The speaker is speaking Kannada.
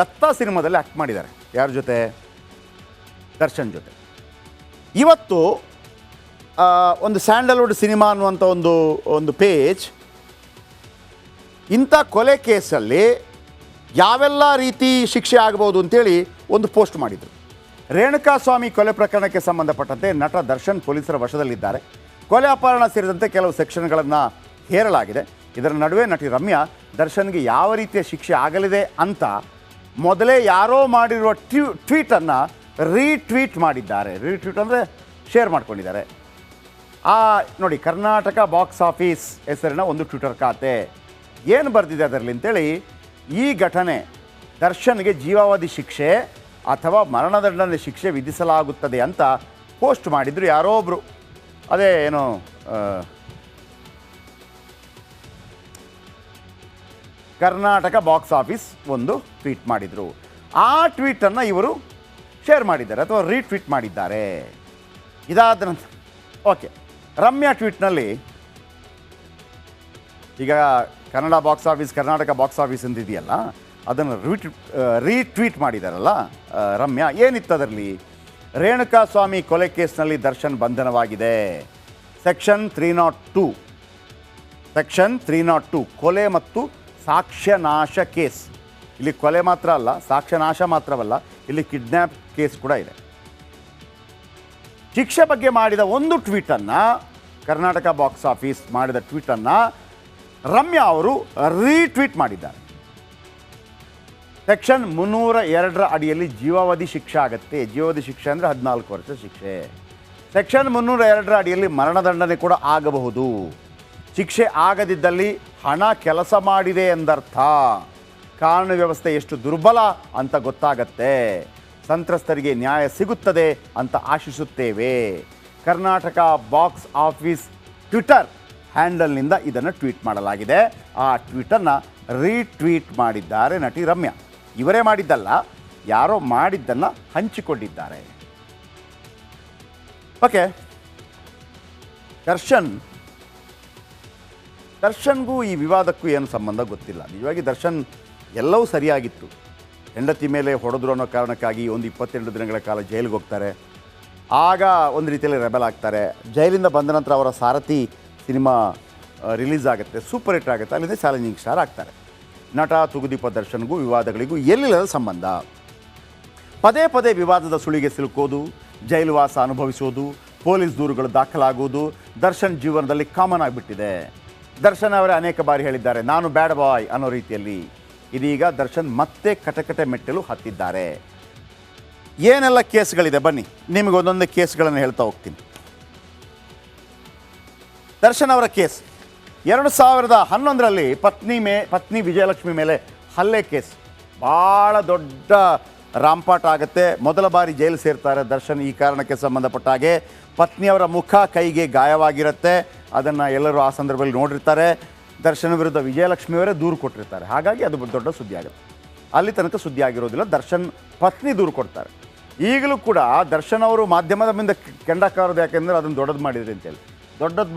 ದತ್ತ ಸಿನಿಮಾದಲ್ಲಿ ಆ್ಯಕ್ಟ್ ಮಾಡಿದ್ದಾರೆ. ಯಾರ ಜೊತೆ? ದರ್ಶನ್ ಜೊತೆ. ಇವತ್ತು ಒಂದು ಸ್ಯಾಂಡಲ್ವುಡ್ ಸಿನಿಮಾ ಅನ್ನುವಂಥ ಒಂದು ಒಂದು ಪೇಜ್ ಇಂಥ ಕೊಲೆ ಕೇಸಲ್ಲಿ ಯಾವೆಲ್ಲ ರೀತಿ ಶಿಕ್ಷೆ ಆಗ್ಬೋದು ಅಂತೇಳಿ ಒಂದು ಪೋಸ್ಟ್ ಮಾಡಿದರು. ರೇಣುಕಾಸ್ವಾಮಿ ಕೊಲೆ ಪ್ರಕರಣಕ್ಕೆ ಸಂಬಂಧಪಟ್ಟಂತೆ ನಟ ದರ್ಶನ್ ಪೊಲೀಸರ ವಶದಲ್ಲಿದ್ದಾರೆ. ಕೊಲೆ ಅಪಹರಣ ಸೇರಿದಂತೆ ಕೆಲವು ಸೆಕ್ಷನ್ಗಳನ್ನು ಹೇರಲಾಗಿದೆ. ಇದರ ನಡುವೆ ನಟಿ ರಮ್ಯಾ, ದರ್ಶನ್ಗೆ ಯಾವ ರೀತಿಯ ಶಿಕ್ಷೆ ಆಗಲಿದೆ ಅಂತ ಮೊದಲೇ ಯಾರೋ ಮಾಡಿರುವ ಟ್ವೀಟ್ ಟ್ವೀಟನ್ನು ರೀಟ್ವೀಟ್ ಮಾಡಿದ್ದಾರೆ. ರೀಟ್ವೀಟ್ ಅಂದರೆ ಶೇರ್ ಮಾಡ್ಕೊಂಡಿದ್ದಾರೆ. ಆ, ನೋಡಿ, ಕರ್ನಾಟಕ ಬಾಕ್ಸ್ ಆಫೀಸ್ ಹೆಸರಿನ ಒಂದು ಟ್ವಿಟರ್ ಖಾತೆ. ಏನು ಬರೆದಿದೆ ಅದರಲ್ಲಿ ಅಂತೇಳಿ, ಈ ಘಟನೆ ದರ್ಶನ್ಗೆ ಜೀವಾವಧಿ ಶಿಕ್ಷೆ ಅಥವಾ ಮರಣದಂಡನೆ ಶಿಕ್ಷೆ ವಿಧಿಸಲಾಗುತ್ತದೆ ಅಂತ ಪೋಸ್ಟ್ ಮಾಡಿದ್ರು ಯಾರೋ ಒಬ್ಬರು ಅದೇ, ಏನು ಕರ್ನಾಟಕ ಬಾಕ್ಸ್ ಆಫೀಸ್ ಒಂದು ಟ್ವೀಟ್ ಮಾಡಿದರು. ಆ ಟ್ವೀಟನ್ನು ಇವರು ಶೇರ್ ಮಾಡಿದ್ದಾರೆ ಅಥವಾ ರೀಟ್ವೀಟ್ ಮಾಡಿದ್ದಾರೆ. ಇದಾದ ನಂತರ, ಓಕೆ, ರಮ್ಯಾ ಟ್ವೀಟ್ನಲ್ಲಿ, ಈಗ Kannada box office, Karnataka box office ಅಂತ ಇದೆಯಲ್ಲ ಅದನ್ನು ರೀಟ್ ರೀಟ್ವೀಟ್ ಮಾಡಿದಾರಲ್ಲ ರಮ್ಯಾ, ಏನಿತ್ತು ಅದರಲ್ಲಿ? ರೇಣುಕಾ ಸ್ವಾಮಿ ಕೊಲೆ ಕೇಸ್ನಲ್ಲಿ Darshan ಬಂಧನವಾಗಿದೆ. Section three naught two, section three naught two, ಕೊಲೆ ಮತ್ತು ಸಾಕ್ಷ್ಯನಾಶ ಕೇಸ್. ಇಲ್ಲಿ ಕೊಲೆ ಮಾತ್ರ ಅಲ್ಲ, ಸಾಕ್ಷ್ಯನಾಶ ಮಾತ್ರವಲ್ಲ, ಇಲ್ಲಿ ಕಿಡ್ನ್ಯಾಪ್ ಕೇಸ್ ಕೂಡ ಇದೆ. ಶಿಕ್ಷೆ ಬಗ್ಗೆ ಮಾಡಿದ ಒಂದು ಟ್ವೀಟನ್ನು, ಕರ್ನಾಟಕ ಬಾಕ್ಸ್ ಆಫೀಸ್ ಮಾಡಿದ ಟ್ವೀಟನ್ನು ರಮ್ಯಾ ಅವರು ರೀಟ್ವೀಟ್ ಮಾಡಿದ್ದಾರೆ. ಸೆಕ್ಷನ್ ಮುನ್ನೂರ ಎರಡರ ಅಡಿಯಲ್ಲಿ ಜೀವಾವಧಿ ಶಿಕ್ಷೆ ಆಗುತ್ತೆ. ಜೀವಾವಧಿ ಶಿಕ್ಷೆ ಅಂದರೆ ಹದಿನಾಲ್ಕು ವರ್ಷ ಶಿಕ್ಷೆ. ಸೆಕ್ಷನ್ ಮುನ್ನೂರ ಎರಡರ ಅಡಿಯಲ್ಲಿ ಮರಣದಂಡನೆ ಕೂಡ ಆಗಬಹುದು. ಶಿಕ್ಷೆ ಆಗದಿದ್ದಲ್ಲಿ ಹಣ ಕೆಲಸ ಮಾಡಿದೆ ಎಂದರ್ಥ. ಕಾನೂನು ವ್ಯವಸ್ಥೆ ಎಷ್ಟು ದುರ್ಬಲ ಅಂತ ಗೊತ್ತಾಗತ್ತೆ. ಸಂತ್ರಸ್ತರಿಗೆ ನ್ಯಾಯ ಸಿಗುತ್ತದೆ ಅಂತ ಆಶಿಸುತ್ತೇವೆ. ಕರ್ನಾಟಕ ಬಾಕ್ಸ್ ಆಫೀಸ್ ಟ್ವಿಟರ್ ಹ್ಯಾಂಡಲ್ನಿಂದ ಇದನ್ನು ಟ್ವೀಟ್ ಮಾಡಲಾಗಿದೆ. ಆ ಟ್ವೀಟನ್ನು ರೀಟ್ವೀಟ್ ಮಾಡಿದ್ದಾರೆ ನಟಿ ರಮ್ಯಾ. ಇವರೇ ಮಾಡಿದ್ದಲ್ಲ, ಯಾರೋ ಮಾಡಿದ್ದನ್ನು ಹಂಚಿಕೊಂಡಿದ್ದಾರೆ. ಓಕೆ. ದರ್ಶನ್ ದರ್ಶನ್ಗೂ ಈ ವಿವಾದಕ್ಕೂ ಏನು ಸಂಬಂಧ ಗೊತ್ತಿಲ್ಲ. ನಿಜವಾಗಿ ದರ್ಶನ್ ಎಲ್ಲವೂ ಸರಿಯಾಗಿತ್ತು. ಹೆಂಡತಿ ಮೇಲೆ ಹೊಡೆದ್ರು ಅನ್ನೋ ಕಾರಣಕ್ಕಾಗಿ ಒಂದು ಇಪ್ಪತ್ತೆರಡು ದಿನಗಳ ಕಾಲ ಜೈಲಿಗೆ ಹೋಗ್ತಾರೆ. ಆಗ ಒಂದು ರೀತಿಯಲ್ಲಿ ರೆಬಲ್ ಆಗ್ತಾರೆ. ಜೈಲಿಂದ ಬಂದ ನಂತರ ಅವರ ಸಾರಥಿ ಸಿನಿಮಾ ರಿಲೀಸ್ ಆಗುತ್ತೆ, ಸೂಪರ್ ಹಿಟ್ ಆಗುತ್ತೆ, ಅಲ್ಲಿಂದ ಚಾಲೆಂಜಿಂಗ್ ಸ್ಟಾರ್ ಆಗ್ತಾರೆ. ನಟ, ತುಗುದೀಪ ದರ್ಶನ್ಗೂ ವಿವಾದಗಳಿಗೂ ಎಲ್ಲಿಲ್ಲದ ಸಂಬಂಧ? ಪದೇ ಪದೇ ವಿವಾದದ ಸುಳಿಗೆ ಸಿಲುಕೋದು ಜೈಲುವಾಸ ಅನುಭವಿಸೋದು, ಪೊಲೀಸ್ ದೂರುಗಳು ದಾಖಲಾಗುವುದು ದರ್ಶನ್ ಜೀವನದಲ್ಲಿ ಕಾಮನ್ ಆಗಿಬಿಟ್ಟಿದೆ. ದರ್ಶನ್ ಅವರೇ ಅನೇಕ ಬಾರಿ ಹೇಳಿದ್ದಾರೆ, ನಾನು ಬ್ಯಾಡ್ ಬಾಯ್ ಅನ್ನೋ ರೀತಿಯಲ್ಲಿ. ಇದೀಗ ದರ್ಶನ್ ಮತ್ತೆ ಕಟಕಟೆ ಮೆಟ್ಟಲು ಹತ್ತಿದ್ದಾರೆ. ಏನೆಲ್ಲ ಕೇಸ್ಗಳಿದೆ? ಬನ್ನಿ, ನಿಮಗೆ ಒಂದೊಂದು ಕೇಸ್ಗಳನ್ನು ಹೇಳ್ತಾ ಹೋಗ್ತೀನಿ. ದರ್ಶನ್ ಅವರ ಕೇಸ್, ಎರಡು ಸಾವಿರದ ಹನ್ನೊಂದರಲ್ಲಿ ಪತ್ನಿ ಮೇ, ಪತ್ನಿ ವಿಜಯಲಕ್ಷ್ಮಿ ಮೇಲೆ ಹಲ್ಲೆ ಕೇಸ್. ಭಾಳ ದೊಡ್ಡ ರಾಂಪಾಟ ಆಗುತ್ತೆ. ಮೊದಲ ಬಾರಿ ಜೈಲು ಸೇರ್ತಾರೆ ದರ್ಶನ್. ಈ ಕಾರಣಕ್ಕೆ ಸಂಬಂಧಪಟ್ಟ ಹಾಗೆ ಪತ್ನಿಯವರ ಮುಖ ಕೈಗೆ ಗಾಯವಾಗಿರುತ್ತೆ. ಅದನ್ನು ಎಲ್ಲರೂ ಆ ಸಂದರ್ಭದಲ್ಲಿ ನೋಡಿರ್ತಾರೆ. ದರ್ಶನ್ ವಿರುದ್ಧ ವಿಜಯಲಕ್ಷ್ಮಿಯವರೇ ದೂರು ಕೊಟ್ಟಿರ್ತಾರೆ. ಹಾಗಾಗಿ ಅದು ದೊಡ್ಡ ಸುದ್ದಿ ಆಗುತ್ತೆ. ಅಲ್ಲಿ ತನಕ ಸುದ್ದಿ ಆಗಿರೋದಿಲ್ಲ. ದರ್ಶನ್ ಪತ್ನಿ ದೂರು ಕೊಡ್ತಾರೆ. ಈಗಲೂ ಕೂಡ ದರ್ಶನ್ ಅವರು ಮಾಧ್ಯಮದ ಮುಂದೆ ಕೆಂಡ ಯಾಕೆಂದರೆ ಅದನ್ನು ದೊಡ್ಡದು ಮಾಡಿದ್ರಿ ಅಂತೇಳಿ. ದೊಡ್ಡದು